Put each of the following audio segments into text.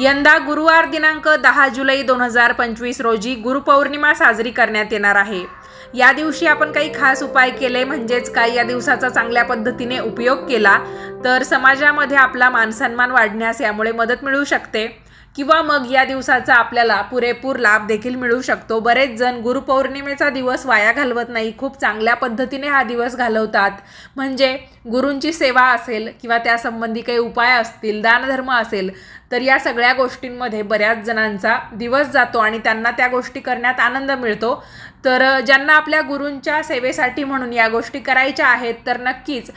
यंदा गुरुवार दिनांक दहा जुलै दोन हजार पंचवीस रोजी गुरुपौर्णिमा साजरी करण्यात येणार आहे. या दिवशी आपण काही खास उपाय केले म्हणजेच काय या दिवसाचा चांगल्या पद्धतीने उपयोग केला तर समाजामध्ये आपला मानसन्मान वाढण्यास यामुळे मदत मिळू शकते. किंवा मग या दिवसाचा आपल्याला पुरेपूर लाभ देखील मिळू शकतो. बरेच जण गुरुपौर्णिमेचा दिवस वाया घालवत नाही. खूप चांगल्या पद्धतीने हा दिवस घालवतात. म्हणजे गुरूंची सेवा असेल किंवा त्यासंबंधी काही उपाय असतील दानधर्म असेल तर या सगळ्या गोष्टींमध्ये बऱ्याच जणांचा दिवस जातो आणि त्यांना त्या गोष्टी करण्यात आनंद मिळतो. तर ज्यांना आपल्या गुरूंच्या सेवेसाठी म्हणून या गोष्टी करायच्या आहेत तर नक्कीच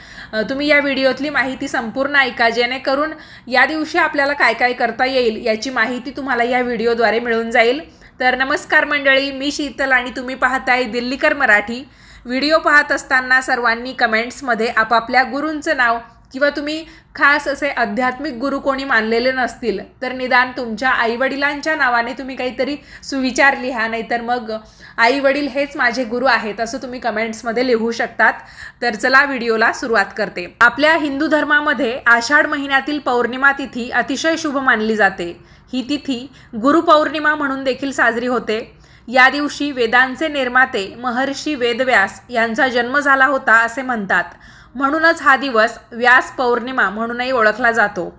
तुम्ही या व्हिडिओतली माहिती संपूर्ण ऐका जेणेकरून या दिवशी आपल्याला काय काय करता येईल याची माहिती तुम्हाला या व्हिडिओद्वारे मिळून जाईल. तर नमस्कार मंडळी मी शीतल आणि तुम्ही पाहताय दिल्लीकर मराठी. व्हिडिओ पाहत असताना सर्वांनी कमेंट्समध्ये आपापल्या गुरूंचं नाव किंवा तुम्ही खास असे आध्यात्मिक गुरु कोणी मानलेले नसतील तर निदान तुमच्या आईवडिलांच्या नावाने तुम्ही काहीतरी सुविचार लिहा नाहीतर मग आई वडील हेच माझे गुरु आहेत असं तुम्ही कमेंट्समध्ये लिहू शकतात. तर चला व्हिडिओला सुरुवात करते. आपल्या हिंदू धर्मामध्ये आषाढ महिन्यातील पौर्णिमा तिथी अतिशय शुभ मानली जाते. ही तिथी गुरुपौर्णिमा म्हणून देखील साजरी होते. या दिवशी वेदांचे निर्माते महर्षी वेदव्यास यांचा जन्म झाला होता असे म्हणतात. म्हणूनच हा दिवस व्यास पौर्णिमा म्हणूनही ओळखला जातो.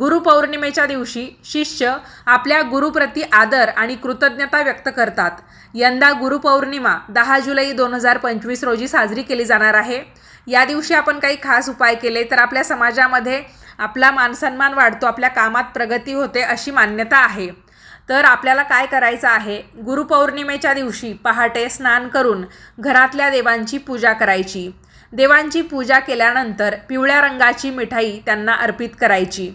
गुरुपौर्णिमेच्या दिवशी शिष्य आपल्या गुरुप्रती आदर आणि कृतज्ञता व्यक्त करतात. यंदा गुरुपौर्णिमा दहा जुलै दोन हजार पंचवीस रोजी साजरी केली जाणार आहे. या दिवशी आपण काही खास उपाय केले तर आपल्या समाजामध्ये आपला मानसन्मान वाढतो आपल्या कामात प्रगती होते अशी मान्यता आहे. तर आपल्याला काय करायचं आहे? गुरुपौर्णिमेच्या दिवशी पहाटे स्नान करून घरातल्या देवांची पूजा करायची. देवांची पूजा केल्यानंतर पिवळ्या रंगाची मिठाई त्यांना अर्पित करायची.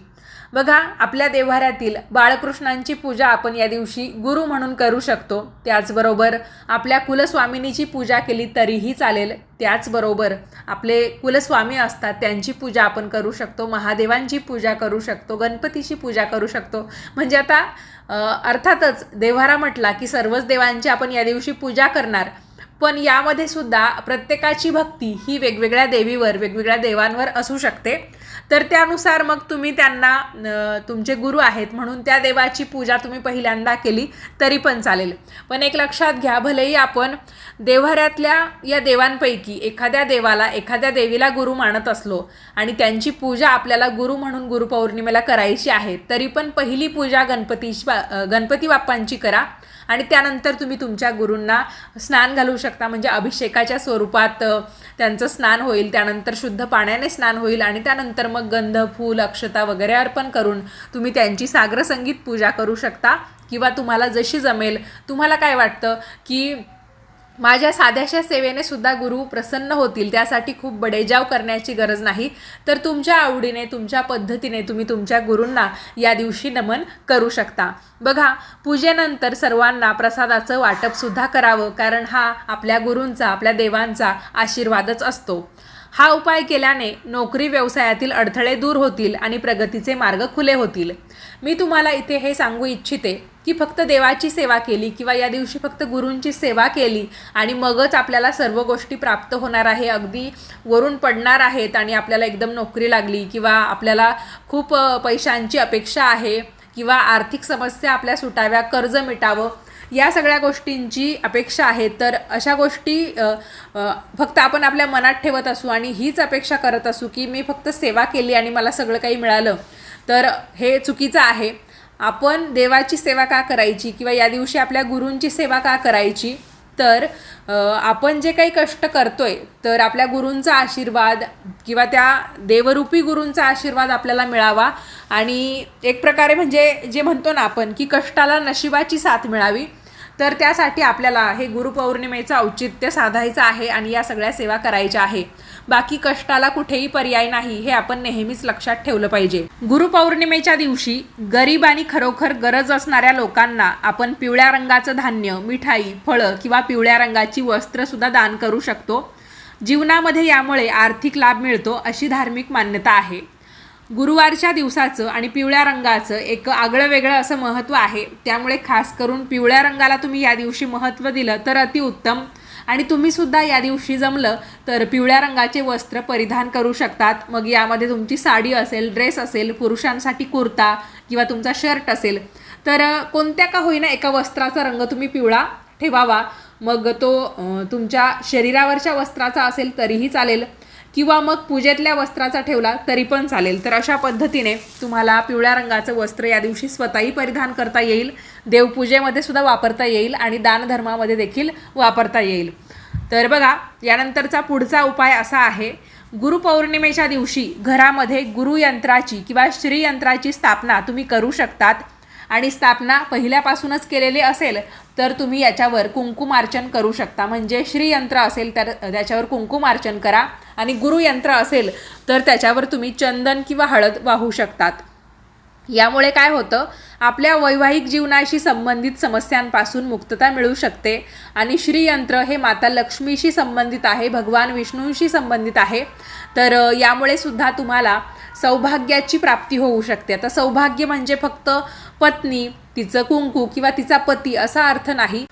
बघा आपल्या देव्हाऱ्यातील बाळकृष्णांची पूजा आपण या दिवशी गुरु म्हणून करू शकतो. त्याचबरोबर आपल्या कुलस्वामिनीची पूजा केली तरीही चालेल. त्याचबरोबर आपले कुलस्वामी असतात त्यांची पूजा आपण करू शकतो. महादेवांची पूजा करू शकतो. गणपतीची पूजा करू शकतो. म्हणजे आता अर्थातच देव्हारा म्हटला की सर्वच देवांची आपण या दिवशी पूजा करणार. पण यामध्ये सुद्धा प्रत्येकाची भक्ती ही वेगवेगळ्या देवीवर वेगवेगळ्या देवांवर असू शकते. तर त्यानुसार मग तुम्ही त्यांना तुमचे गुरु आहेत म्हणून त्या देवाची पूजा तुम्ही पहिल्यांदा केली तरी पण चालेल. पण एक लक्षात घ्या भलेही आपण देव्हाऱ्यातल्या या देवांपैकी एखाद्या देवाला एखाद्या देवीला गुरु मानत असलो आणि त्यांची पूजा आपल्याला गुरु म्हणून गुरुपौर्णिमेला करायची आहे तरी पण पहिली पूजा गणपतीची गणपती बाप्पांची करा. आणि त्यानंतर तुम्ही तुमच्या गुरूंना स्नान घालू शकता. म्हणजे अभिषेकाच्या स्वरूपात त्यांचं स्नान होईल त्यानंतर शुद्ध पाण्याने स्नान होईल आणि त्यानंतर मग गंध फूल अक्षता वगैरे अर्पण करून तुम्ही त्यांची सागरसंगीत पूजा करू शकता. किंवा तुम्हाला जशी जमेल तुम्हाला काय वाटतं की माझ्या साध्याशा सेवेने सुद्धा गुरु प्रसन्न होतील त्यासाठी खूप बडेजाव करण्याची गरज नाही. तर तुमच्या आवडीने तुमच्या पद्धतीने तुम्ही तुमच्या गुरूंना या दिवशी नमन करू शकता. बघा पूजेनंतर सर्वांना प्रसादाचं वाटपसुद्धा करावं कारण हा आपल्या गुरूंचा आपल्या देवांचा आशीर्वादच असतो. हा उपाय केल्याने नोकरी व्यवसायातील अडथळे दूर होतील आणि प्रगतीचे मार्ग खुले होतील. मी तुम्हाला इथे हे सांगू इच्छिते की फक्त देवाची सेवा केली किंवा या दिवशी फक्त गुरूंची सेवा केली आणि मगच आपल्याला सर्व गोष्टी प्राप्त होणार आहे अगदी वरून पडणार आहेत आणि आपल्याला एकदम नोकरी लागली किंवा आपल्याला खूप पैशांची अपेक्षा आहे किंवा आर्थिक समस्या आपल्या सुटाव्या कर्ज मिटावं या सगळ्या गोष्टींची अपेक्षा आहे. तर अशा गोष्टी फक्त आपण आपल्या मनात ठेवत असू आणि हीच अपेक्षा करत असू की मी फक्त सेवा केली आणि मला सगळं काही मिळालं तर हे चुकीचं आहे. आपण देवाची सेवा का करायची किंवा या दिवशी आपल्या गुरूंची सेवा का करायची तर आपण जे काही कष्ट करतोय तर आपल्या गुरूंचा आशीर्वाद किंवा त्या देवरूपी गुरूंचा आशीर्वाद आपल्याला मिळावा. आणि एक प्रकारे म्हणजे जे म्हणतो ना आपण की कष्टाला नशिबाची साथ मिळावी तर त्यासाठी आपल्याला हे गुरुपौर्णिमेचं औचित्य साधायचं आहे आणि या सगळ्या सेवा करायच्या आहे. बाकी कष्टाला कुठेही पर्याय नाही हे आपण नेहमीच लक्षात ठेवलं पाहिजे. गुरुपौर्णिमेच्या दिवशी गरीब आणि खरोखर गरज असणाऱ्या लोकांना आपण पिवळ्या रंगाचं धान्य मिठाई फळं किंवा पिवळ्या रंगाची वस्त्रसुद्धा दान करू शकतो. जीवनामध्ये यामुळे आर्थिक लाभ मिळतो अशी धार्मिक मान्यता आहे. गुरुवारच्या दिवसाचं आणि पिवळ्या रंगाचं एक आगळं वेगळं असं महत्त्व आहे. त्यामुळे खास करून पिवळ्या रंगाला तुम्ही या दिवशी महत्त्व दिलं तर अतिउत्तम आणि तुम्ही सुद्धा या दिवशी जमलं तर पिवळ्या रंगाचे वस्त्र परिधान करू शकतात. मग यामध्ये तुमची साडी असेल ड्रेस असेल पुरुषांसाठी कुर्ता किंवा तुमचा शर्ट असेल. तर कोणत्या का होईना एका वस्त्राचा रंग तुम्ही पिवळा ठेवावा. मग तो तुमच्या शरीरावरच्या वस्त्राचा असेल तरीही चालेल. किंवा मग पूजेतल्या वस्त्राचा ठेवला तरी पण चालेल. तर अशा पद्धतीने तुम्हाला पिवळ्या रंगाचं वस्त्र या दिवशी स्वतःही परिधान करता येईल. देवपूजेमध्ये सुद्धा वापरता येईल आणि दानधर्मामध्ये देखील वापरता येईल. तर बघा यानंतरचा पुढचा उपाय असा आहे. गुरुपौर्णिमेच्या दिवशी घरामध्ये गुरुयंत्राची किंवा श्रीयंत्राची स्थापना तुम्ही करू शकतात. आणि स्थापना पहिल्यापासूनच केलेली असेल तर तुम्ही याच्यावर कुंकुमार्चन करू शकता. म्हणजे श्रीयंत्र असेल तर त्याच्यावर कुंकुमार्चन करा. आणि गुरुयंत्र असेल तर त्याच्यावर तुम्ही चंदन किंवा हळद वाहू शकतात. यामुळे काय होतं आपल्या वैवाहिक जीवनाशी संबंधित समस्यांपासून मुक्तता मिळू शकते. आणि श्रीयंत्र हे माता लक्ष्मीशी संबंधित आहे भगवान विष्णूंशी संबंधित आहे. तर यामुळे सुद्धा तुम्हाला सौभाग्याची प्राप्ती होऊ शकते. आता सौभाग्य म्हणजे फक्त पत्नी तिचं कुंकू किंवा तिचा पती असा अर्थ नाही.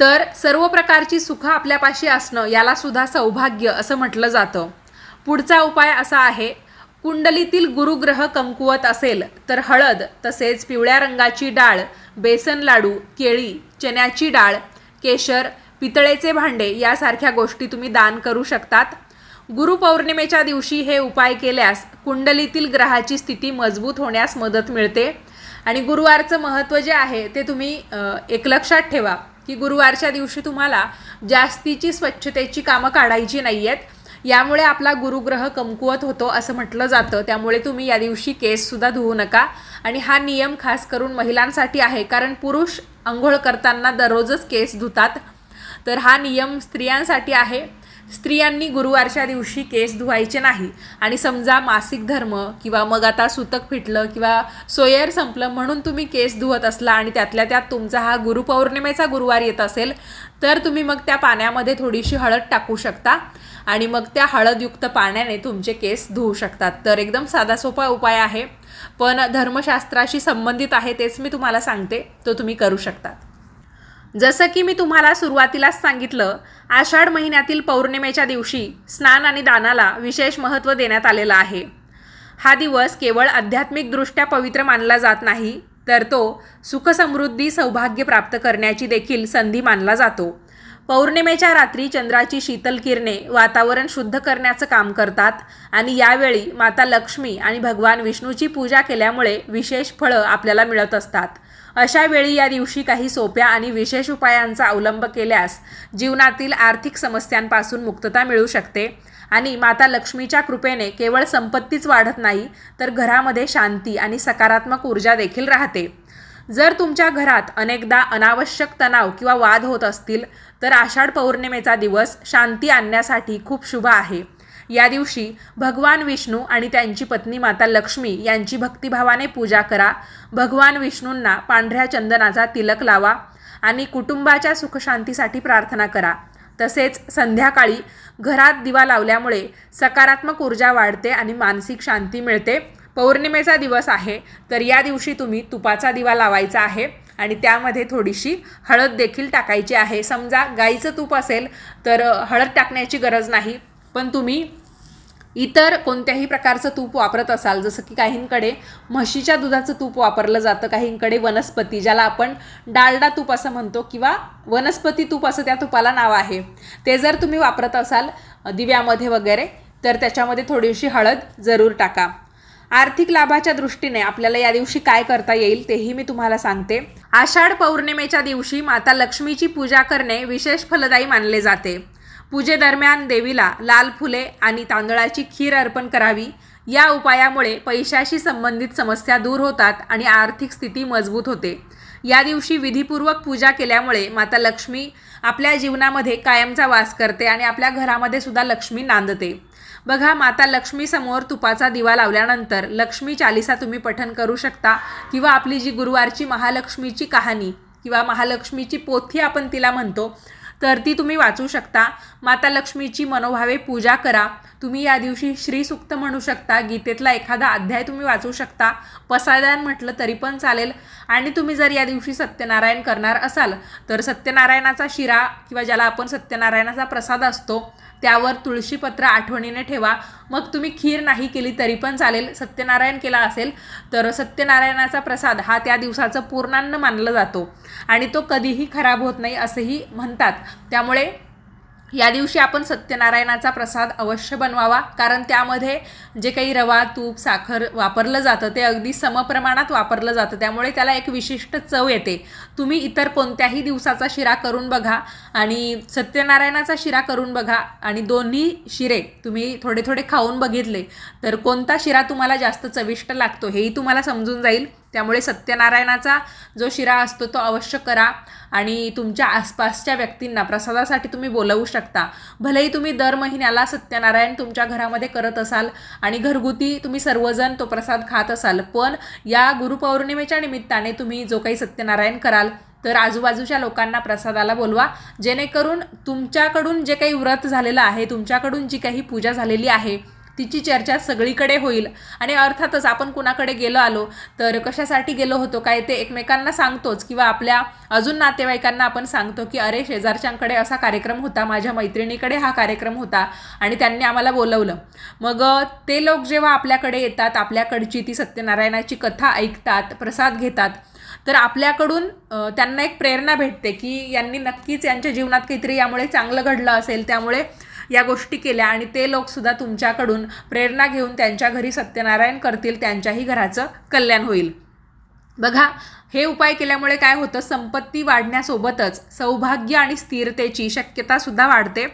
तर सर्व प्रकारची सुख आपल्यापाशी असणं याला सुद्धा सौभाग्य असं म्हटलं जातं. पुढचा उपाय असा आहे कुंडलीतील गुरुग्रह कमकुवत असेल तर हळद तसेच पिवळ्या रंगाची डाळ बेसन लाडू केळी चण्याची डाळ केशर पितळेचे भांडे यासारख्या गोष्टी तुम्ही दान करू शकतात. गुरुपौर्णिमेच्या दिवशी हे उपाय केल्यास कुंडलीतील ग्रहाची स्थिती मजबूत होण्यास मदत मिळते. आणि गुरुवारचं महत्त्व जे आहे ते तुम्ही एक लक्षात ठेवा की गुरुवारच्या दिवशी तुम्हाला जास्तीची स्वच्छतेची कामं काढायची नाही आहेत यामुळे आपला गुरुग्रह कमकुवत होतो असं म्हटलं जातं. त्यामुळे तुम्ही या दिवशी केससुद्धा धुवू नका. आणि हा नियम खास करून महिलांसाठी आहे कारण पुरुष आंघोळ करताना दररोजच केस धुतात. तर हा नियम स्त्रियांसाठी आहे. स्त्रियांनी गुरुवारच्या दिवशी केस धुवायचे नाही. आणि समजा मासिक धर्म किंवा मग आता सुतक फिटलं किंवा सोयर संपलं म्हणून तुम्ही केस धुवत असला आणि त्यातल्या त्यात तुमचा हा गुरुपौर्णिमेचा गुरुवार येत असेल तर तुम्ही मग त्या पाण्यामध्ये थोडीशी हळद टाकू शकता आणि मग त्या हळदयुक्त पाण्याने तुमचे केस धुवू शकतात. तर एकदम साधा सोपा उपाय आहे. पण धर्मशास्त्राशी संबंधित आहे तेच मी तुम्हाला सांगते तो तुम्ही करू शकतात. जसं की मी तुम्हाला सुरुवातीलाच सांगितलं आषाढ महिन्यातील पौर्णिमेच्या दिवशी स्नान आणि दानाला विशेष महत्त्व देण्यात आलेलं आहे. हा दिवस केवळ आध्यात्मिकदृष्ट्या पवित्र मानला जात नाही तर तो सुखसमृद्धी सौभाग्य प्राप्त करण्याची देखील संधी मानला जातो. पौर्णिमेच्या रात्री चंद्राची शीतल किरणे वातावरण शुद्ध करण्याचं काम करतात आणि यावेळी माता लक्ष्मी आणि भगवान विष्णूची पूजा केल्यामुळे विशेष फळं आपल्याला मिळत असतात. अशा वेळी या दिवशी काही सोप्या आणि विशेष उपायांचा अवलंब केल्यास जीवनातील आर्थिक समस्यांपासून मुक्तता मिळू शकते. आणि माता लक्ष्मीच्या कृपेने केवळ संपत्तीच वाढत नाही तर घरामध्ये शांती आणि सकारात्मक ऊर्जा देखील राहते. जर तुमच्या घरात अनेकदा अनावश्यक तणाव किंवा वाद होत असतील तर आषाढ पौर्णिमेचा दिवस शांती आणण्यासाठी खूप शुभ आहे. या दिवशी भगवान विष्णू आणि त्यांची पत्नी माता लक्ष्मी यांची भक्तिभावाने पूजा करा. भगवान विष्णूंना पांढऱ्या चंदनाचा तिलक लावा आणि कुटुंबाच्या सुखशांतीसाठी प्रार्थना करा. तसेच संध्याकाळी घरात दिवा लावल्यामुळे सकारात्मक ऊर्जा वाढते आणि मानसिक शांती मिळते. पौर्णिमेचा दिवस आहे तर या दिवशी तुम्ही तुपाचा दिवा लावायचा आहे आणि त्यामध्ये थोडीशी हळद देखील टाकायची आहे. समजा गाईचं तूप असेल तर हळद टाकण्याची गरज नाही. पण तुम्ही इतर कोणत्याही प्रकारचं तूप वापरत असाल जसं की काहींकडे म्हशीच्या दुधाचं तूप वापरलं जातं काहींकडे वनस्पती ज्याला आपण डालडा तूप असं म्हणतो किंवा वनस्पती तूप असं त्या तुपाला नाव आहे. ते जर तुम्ही वापरत असाल दिव्यामध्ये वगैरे तर त्याच्यामध्ये थोडीशी हळद जरूर टाका. आर्थिक लाभाच्या दृष्टीने आपल्याला या दिवशी काय करता येईल तेही मी तुम्हाला सांगते. आषाढ पौर्णिमेच्या दिवशी माता लक्ष्मीची पूजा करणे विशेष फलदायी मानले जाते. पूजेदरम्यान देवीला लाल फुले आणि तांदळाची खीर अर्पण करावी. या उपायामुळे पैशाशी संबंधित समस्या दूर होतात आणि आर्थिक स्थिती मजबूत होते. या दिवशी विधीपूर्वक पूजा केल्यामुळे माता लक्ष्मी आपल्या जीवनामध्ये कायमचा वास करते आणि आपल्या घरामध्ये सुद्धा लक्ष्मी नांदते. बघा माता लक्ष्मीसमोर तुपाचा दिवा लावल्यानंतर लक्ष्मी चालिसा तुम्ही पठन करू शकता किंवा आपली जी गुरुवारची महालक्ष्मीची कहाणी किंवा महालक्ष्मीची पोथी आपण तिला म्हणतो तर ती तुम्ही वाचू शकता. माता लक्ष्मीची मनोभावे पूजा करा. तुम्ही या दिवशी श्रीसुक्त म्हणू शकता. गीतेतला एखादा अध्याय तुम्ही वाचू शकता. पसायदान म्हटलं तरी पण चालेल. आणि तुम्ही जर या दिवशी सत्यनारायण करणार असाल तर सत्यनारायणाचा शिरा किंवा ज्याला आपण सत्यनारायणाचा प्रसाद असतो त्यावर तुळशीपत्र आठवणीने ठेवा. मग तुम्ही खीर नाही केली तरी पण चालेल. सत्यनारायण केला असेल तर सत्यनारायणाचा प्रसाद हा त्या दिवसाचं पूर्णान्न मानला जातो. आणि तो कधीही खराब होत नाही असंही म्हणतात. त्यामुळे या दिवशी आपण सत्यनारायणाचा प्रसाद अवश्य बनवावा कारण त्यामध्ये जे काही रवा तूप साखर वापरलं जातं ते अगदी समप्रमाणात वापरलं जातं. त्यामुळे त्याला एक विशिष्ट चव येते. तुम्ही इतर कोणत्याही दिवसाचा शिरा करून बघा आणि सत्यनारायणाचा शिरा करून बघा आणि दोन्ही शिरे तुम्ही थोडे थोडे खाऊन बघितले तर कोणता शिरा तुम्हाला जास्त चविष्ट लागतो हेही तुम्हाला समजून जाईल. त्यामुळे सत्यनारायणाचा जो शिरा असतो तो अवश्य करा आणि तुमच्या आसपासच्या व्यक्तींना प्रसादासाठी तुम्ही बोलवू शकता. भलेही तुम्ही दर महिन्याला सत्यनारायण तुमच्या घरामध्ये करत असाल आणि घरगुती तुम्ही सर्वजण तो प्रसाद खात असाल पण या गुरुपौर्णिमेच्या निमित्ताने तुम्ही जो काही सत्यनारायण कराल तर आजूबाजूच्या लोकांना प्रसादाला बोलवा. जेणेकरून तुमच्याकडून जे काही व्रत झालेलं आहे तुमच्याकडून जी काही पूजा झालेली आहे तिची चर्चा सगळीकडे होईल. आणि अर्थातच आपण कुणाकडे गेलो आलो तर कशासाठी गेलो होतो काय ते एकमेकांना सांगतोच किंवा आपल्या अजून नातेवाईकांना आपण सांगतो की अरे शेजारच्यांकडे असा कार्यक्रम होता माझ्या मैत्रिणीकडे हा कार्यक्रम होता आणि त्यांनी आम्हाला बोलवलं. मग ते लोक जेव्हा आपल्याकडे येतात आपल्याकडची ती सत्यनारायणाची कथा ऐकतात प्रसाद घेतात तर आपल्याकडून त्यांना एक प्रेरणा भेटते की यांनी नक्कीच यांच्या जीवनात काहीतरी यामुळे चांगलं घडलं असेल त्यामुळे या गोष्टी केल्या आणि ते लोकसुद्धा तुमच्याकडून प्रेरणा घेऊन त्यांच्या घरी सत्यनारायण करतील त्यांच्याही घराचं कल्याण होईल. बघा हे उपाय केल्यामुळे काय होतं? संपत्ती वाढण्यासोबतच सौभाग्य आणि स्थिरतेची शक्यतासुद्धा वाढते.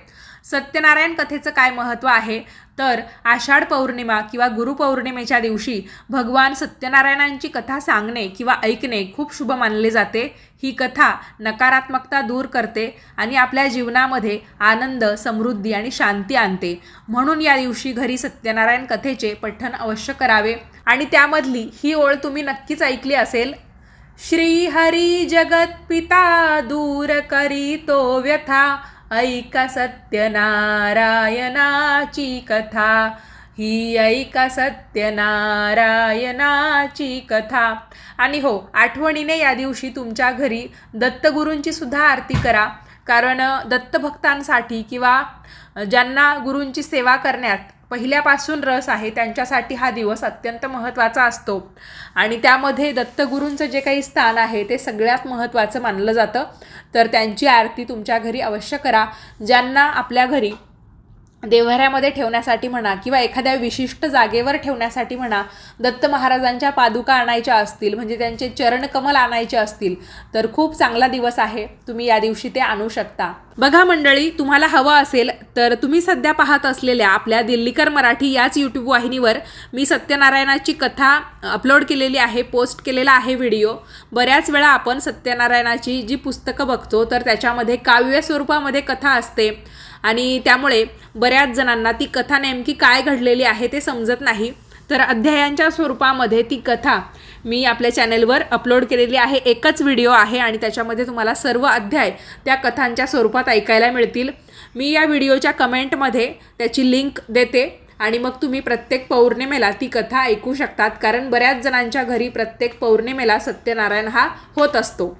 सत्यनारायण कथेचं काय महत्त्व आहे? तर आषाढ पौर्णिमा किंवा गुरुपौर्णिमेच्या दिवशी भगवान सत्यनारायणांची कथा सांगणे किंवा ऐकणे खूप शुभ मानले जाते. ही कथा नकारात्मकता दूर करते आणि आपल्या जीवनामध्ये आनंद समृद्धी आणि शांती आणते. म्हणून या दिवशी घरी सत्यनारायण कथेचे पठण अवश्य करावे आणि त्यामधली ही ओळ तुम्ही नक्कीच ऐकली असेल. श्री हरी जगत पिता दूर करी तो व्यथा ऐका सत्यनारायणाची कथा. ही ऐका सत्यनारायणाची कथा. आणि हो आठवणीने या दिवशी तुमच्या घरी दत्तगुरूंची सुद्धा आरती करा. कारण दत्तभक्तांसाठी किंवा ज्यांना गुरूंची सेवा करण्यात पहिल्यापासून रस आहे त्यांच्यासाठी हा दिवस अत्यंत महत्त्वाचा असतो. आणि त्यामध्ये दत्तगुरूंचं जे काही स्थान आहे ते सगळ्यात महत्त्वाचं मानलं जातं. तर त्यांची आरती तुमच्या घरी अवश्य करा. ज्यांना आपल्या घरी देव्हाऱ्यामध्ये ठेवण्यासाठी म्हणा किंवा एखाद्या विशिष्ट जागेवर ठेवण्यासाठी म्हणा दत्त महाराजांच्या पादुका आणायच्या असतील म्हणजे त्यांचे चरणकमल आणायचे असतील तर खूप चांगला दिवस आहे. तुम्ही या दिवशी ते आणू शकता. बघा मंडळी तुम्हाला हवं असेल तर तुम्ही सध्या पाहत असलेल्या आपल्या दिल्लीकर मराठी याच यूट्यूब वाहिनीवर मी सत्यनारायणाची कथा अपलोड केलेली आहे पोस्ट केलेला आहे व्हिडिओ बऱ्याच वेळा आपण सत्यनारायणाची जी पुस्तकं बघतो तर त्याच्यामध्ये काव्य स्वरूपामध्ये कथा असते. आणि त्यामुळे बऱ्याच जणांना ती कथा नेमकी काय घडलेली आहे ते समजत नाही. तर अध्यायांच्या स्वरूपामध्ये ती कथा मी आपल्या चॅनेलवर अपलोड केलेली आहे. एकच व्हिडिओ आहे आणि त्याच्यामध्ये तुम्हाला सर्व अध्याय त्या कथांच्या स्वरूपात ऐकायला मिळतील. मी या व्हिडिओच्या कमेंटमध्ये त्याची लिंक देते आणि मग तुम्ही प्रत्येक पौर्णिमेला ती कथा ऐकू शकतात कारण बऱ्याच जणांच्या घरी प्रत्येक पौर्णिमेला सत्यनारायण हा होत असतो.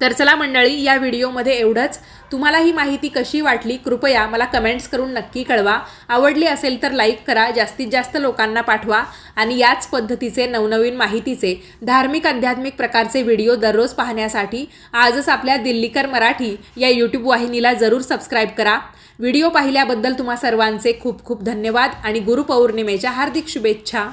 तर चला मंडळी या व्हिडिओमध्ये एवढंच. तुम्हाला ही माहिती कशी वाटली कृपया मला कमेंट्स करून नक्की कळवा. आवडली असेल तर लाईक करा जास्तीत जास्त लोकांना पाठवा आणि याच पद्धतीचे नवनवीन माहितीचे धार्मिक आध्यात्मिक प्रकारचे व्हिडिओ दररोज पाहण्यासाठी आजच आपल्या दिल्लीकर मराठी या यूट्यूब वाहिनीला जरूर सबस्क्राईब करा. व्हिडिओ पाहिल्याबद्दल तुम्हा सर्वांचे खूप खूप धन्यवाद आणि गुरुपौर्णिमेच्या हार्दिक शुभेच्छा.